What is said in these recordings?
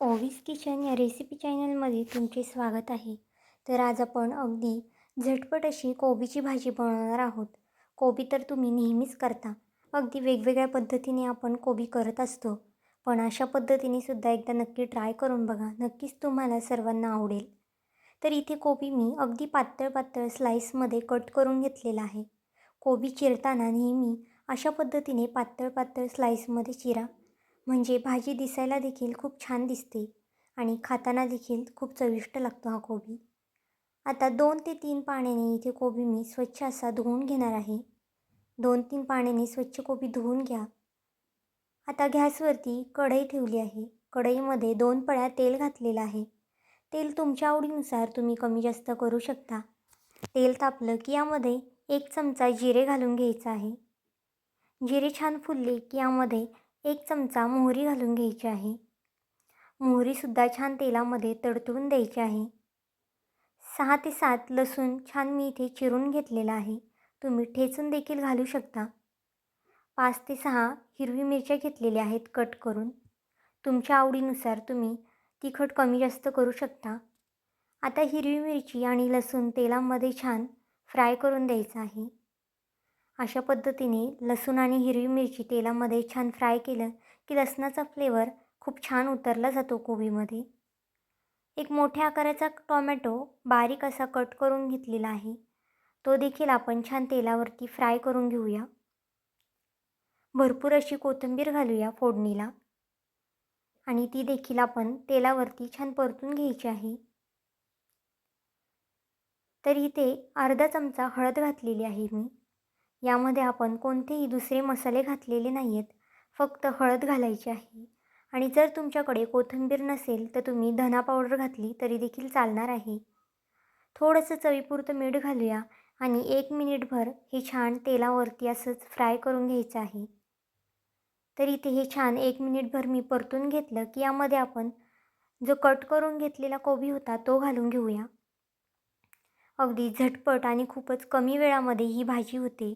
ओवीस kitchen या recipe चॅनलमध्ये तुमचे स्वागत आहे. तर आज आपण अगदी झटपट अशी कोबीची भाजी बनवणार आहोत. कोबी तर तुम्ही नेहमीच करता. अगदी वेगवेगळ्या पद्धतीने आपण कोबी करत असतो. पण अशा पद्धतीने सुद्धा एकदा नक्की ट्राय करून बघा. नक्कीच तुम्हाला सर्वांना आवडेल. तर इथे कोबी मी अगदी पातळ पातळ स्लाईसमध्ये कट करून घेतलेला आहे. कोबी चिरताना नेहमी अशा पद्धतीने पातळ पातळ स्लाईसमध्ये चिरा. म्हणजे भाजी दिसायला देखील खूप छान दिसते आणि खाताना देखील खूप चविष्ट लागतो हा कोबी. आता दोन ते तीन पाण्याने इथे कोबी मी स्वच्छ असा धुवून घेणार आहे. दोन तीन पाण्याने स्वच्छ कोबी धुवून घ्या. आता गॅसवरती कढई ठेवली आहे. कढईमध्ये दोन पळ्या तेल घातलेलं आहे. तेल तुमच्या आवडीनुसार तुम्ही कमी जास्त करू शकता. तेल तापलं की यामध्ये एक चमचा जिरे घालून घ्यायचं आहे. जिरे छान फुलले की यामध्ये एक चमचा मोहरी घालून घ्यायची आहे. मोहरीसुद्धा छान तेलामध्ये तडतडून द्यायची आहे. सहा ते सात लसूण छान मी इथे चिरून घेतलेला आहे. तुम्ही ठेचून देखील घालू शकता. पाच ते सहा हिरवी मिरच्या घेतलेल्या आहेत कट करून. तुमच्या आवडीनुसार तुम्ही तिखट कमी जास्त करू शकता. आता हिरवी मिरची आणि लसूण तेलामध्ये छान फ्राय करून द्यायचं आहे. अशा पद्धतीने लसूण आणि हिरवी मिरची तेलामध्ये छान फ्राय केलं की लसणाचा फ्लेवर खूप छान उतरला जातो कोबीमध्ये. एक मोठ्या आकाराचा टॉमॅटो बारीक असा कट करून घेतलेला आहे. तो देखील आपण छान तेलावरती फ्राय करून घेऊया. भरपूर अशी कोथिंबीर घालूया फोडणीला. आणि ती देखील आपण तेलावरती छान परतून घ्यायची आहे. तर इथे अर्धा चमचा हळद घातलेली आहे मी. यामध्ये आपण कोणतेही दुसरे मसाले घातलेले नाही आहेत फक्त हळद घालायची आहे. आणि जर तुमच्याकडे कोथिंबीर नसेल तर तुम्ही धना पावडर घातली तरी देखील चालणार आहे. थोडंसं चवीपुरतं मीठ घालूया आणि एक मिनिटभर हे छान तेलावरती असंच फ्राय करून घ्यायचं आहे. तर इथे हे छान एक मिनिटभर मी परतून घेतलं की यामध्ये आपण जो कट करून घेतलेला कोबी होता तो घालून घेऊया. अगदी झटपट आणि खूपच कमी वेळामध्ये ही भाजी होते.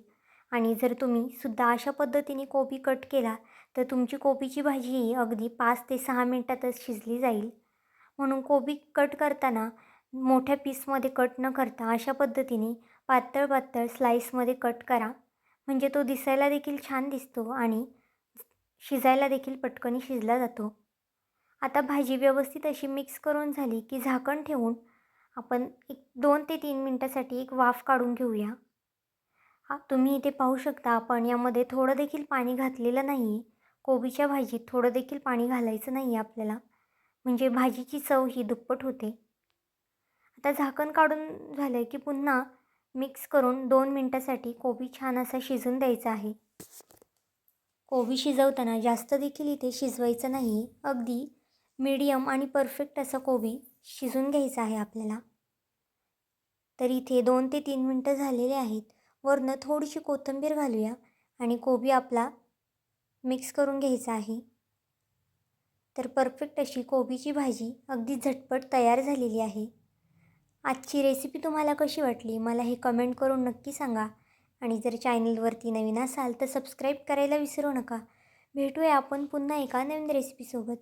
आणि जर तुम्ही सुद्धा अशा पद्धतीने कोबी कट केला तर तुमची कोबीची भाजी ही अगदी पाच ते सहा मिनटातच शिजली जाईल. म्हणून कोबी कट करताना मोठ्या पीसमध्ये कट न करता अशा पद्धतीने पातळ पातळ स्लाईसमध्ये कट करा. म्हणजे तो दिसायला देखील छान दिसतो आणि शिजायला देखील पटकनी शिजला जातो. आता भाजी व्यवस्थित अशी मिक्स करून झाली की झाकण ठेवून आपण एक दोन ते तीन मिनटासाठी एक वाफ काढून घेऊया. हा तुम्ही इथे पाहू शकता आपण यामध्ये थोडं देखील पाणी घातलेलं नाही आहे कोबीच्या भाजीत थोडं देखील पाणी घालायचं नाही आहे आपल्याला. म्हणजे भाजीची चव ही दुप्पट होते. आता झाकण काढून झालं की पुन्हा मिक्स करून दोन मिनटासाठी कोबी छान असा शिजून द्यायचा आहे. कोबी शिजवताना जास्त देखील इथे शिजवायचं नाही अगदी मीडियम आणि परफेक्ट असा कोबी शिजून घ्यायचा आहे आपल्याला. तर इथे दोन ते तीन मिनटं झालेले आहेत. वरनं थोडीशी कोथिंबीर घालूया आणि कोबी आपला मिक्स करून घ्यायचा आहे. तर परफेक्ट अशी कोबीची भाजी अगदी झटपट तयार झालेली आहे. आजची रेसिपी तुम्हाला कशी वाटली? मला हे कमेंट करून नक्की सांगा. आणि जर चॅनलवरती नवीन असाल तर सबस्क्राईब करायला विसरू नका. भेटूया आपण पुन्हा एका नवीन रेसिपीसोबत